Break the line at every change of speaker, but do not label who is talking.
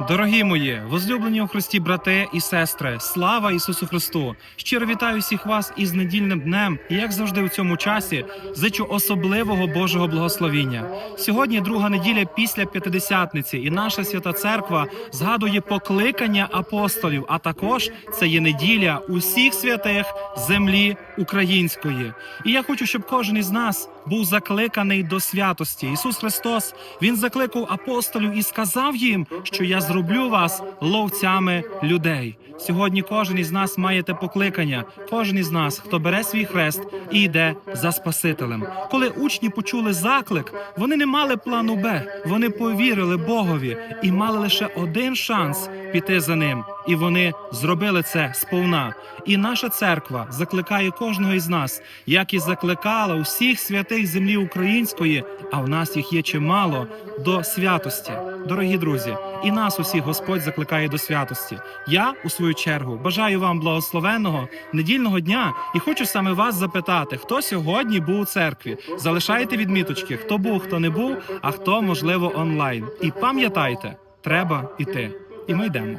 Дорогі мої, возлюблені у Христі брати і сестри, слава Ісусу Христу! Щиро вітаю всіх вас із недільним днем, і як завжди у цьому часі зичу особливого Божого благословіння. Сьогодні друга неділя після п'ятидесятниці, і наша свята церква згадує покликання апостолів. А також це є неділя усіх святих землі української. І я хочу, щоб кожен із нас був закликаний до святості. Ісус Христос Він закликав апостолів і сказав їм, що я зроблю вас ловцями людей. Сьогодні кожен із нас має те покликання, кожен із нас, хто бере свій хрест і йде за Спасителем. Коли учні почули заклик, вони не мали плану Б, вони повірили Богові і мали лише один шанс піти за ним. І вони зробили це сповна. І наша церква закликає кожного із нас, як і закликала усіх святих землі української, а в нас їх є чимало до святості. Дорогі друзі, і нас усіх Господь закликає до святості. Я, у свою чергу, бажаю вам благословенного недільного дня і хочу саме вас запитати, хто сьогодні був у церкві. Залишайте відміточки, хто був, хто не був, а хто можливо онлайн. І пам'ятайте, треба йти. І ми йдемо.